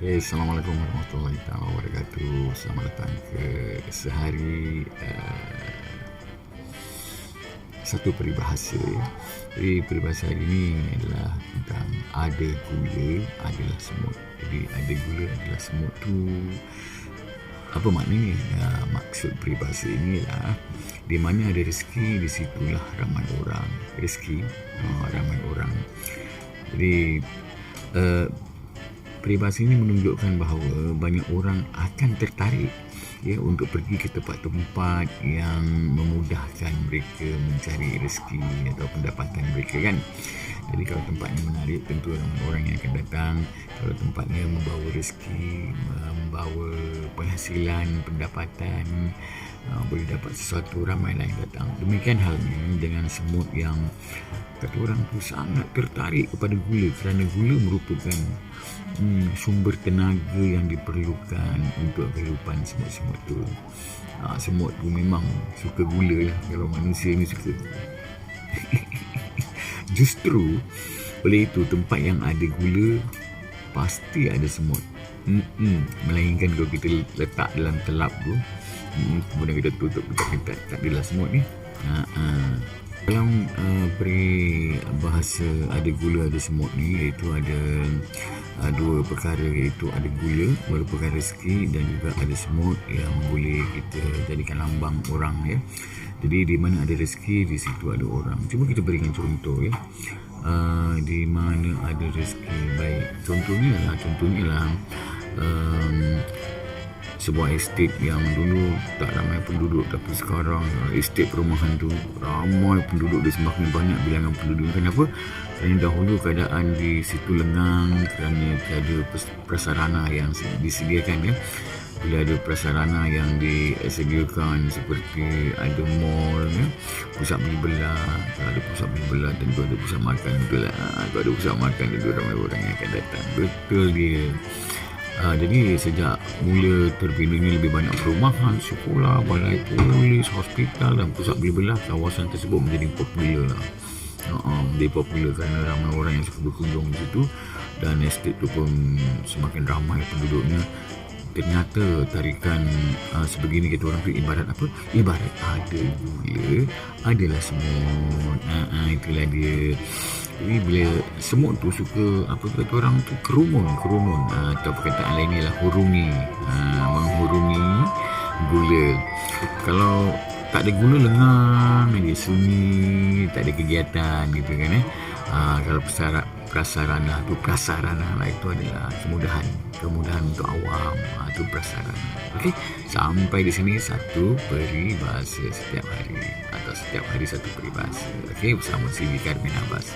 Okay, Assalamualaikum warahmatullahi wabarakatuh. Selamat datang ke sehari uh, satu peribahasa. Jadi peribahasa hari ini adalah tentang ada gula adalah semut. Jadi ada gula adalah semut tu apa maknanya? Ya, maksud peribahasa ini ialah di mana ada rezeki di situlah ramai orang. Rezeki oh, ramai orang. Jadi uh, peribahasa ini menunjukkan bahawa banyak orang akan tertarik ya untuk pergi ke tempat-tempat yang memudahkan mereka mencari rezeki atau pendapatan mereka kan. Jadi kalau tempatnya menarik tentu ramai orang yang akan datang. Kalau tempatnya membawa rezeki, membawa penghasilan, pendapatan, uh, boleh dapat sesuatu ramai lain datang. Demikian halnya dengan semut yang orang tu sangat tertarik kepada gula kerana gula merupakan hmm, sumber tenaga yang diperlukan untuk kehidupan semut-semut tu. Ha, semut tu memang suka gula lah kalau manusia ni suka. Justru oleh itu tempat yang ada gula pasti ada semut. Mm-mm. Melainkan kalau kita letak dalam telap tu, mm, kemudian kita tutup kita kata tak adalah semut ni. Ha-ha. Dalam uh, peri bahasa ada gula ada semut ni iaitu ada uh, dua perkara iaitu ada gula merupakan rezeki dan juga ada semut yang boleh kita jadikan lambang orang ya. Jadi di mana ada rezeki di situ ada orang. Cuba kita berikan contoh ya. Uh, di mana ada rezeki baik. Contohnya lah contohnya lah um, sebuah estate yang dulu tak ramai penduduk tapi sekarang estate perumahan tu ramai penduduk dia semakin banyak bilangan penduduk kenapa? kerana dahulu keadaan di situ lengang kerana tiada prasarana yang disediakan ya. Bila ada prasarana yang disediakan seperti ada mall ya, pusat beli belah ada pusat beli belah tentu ada pusat makan betul lah ada pusat makan tentu ramai orang yang akan datang. Betul dia Uh, jadi sejak mula terbinanya lebih banyak perumahan, sekolah, balai polis, hospital dan pusat beli belah kawasan tersebut menjadi popular lah. Uh, menjadi popular kerana ramai orang yang suka berkunjung di situ dan estate tu pun semakin ramai penduduknya ternyata tarikan uh, sebegini kita orang tu ibarat apa? Ibarat ada gula adalah semut. Uh, uh, itulah dia. Jadi bila semut tu suka apa kata orang tu kerumun kerumun. Uh, atau perkataan lain ialah hurungi. Uh, menghurungi gula. Kalau tak ada gula lengang dia sunyi tak ada kegiatan gitu kan eh. Uh, kalau persyarat prasarana tu prasarana lah itu adalah kemudahan kemudahan untuk awam. Ha, itu prasarana okey sampai di sini satu peribahasa setiap hari atau setiap hari satu peribahasa. Okey bersama Siti Karmin Abbas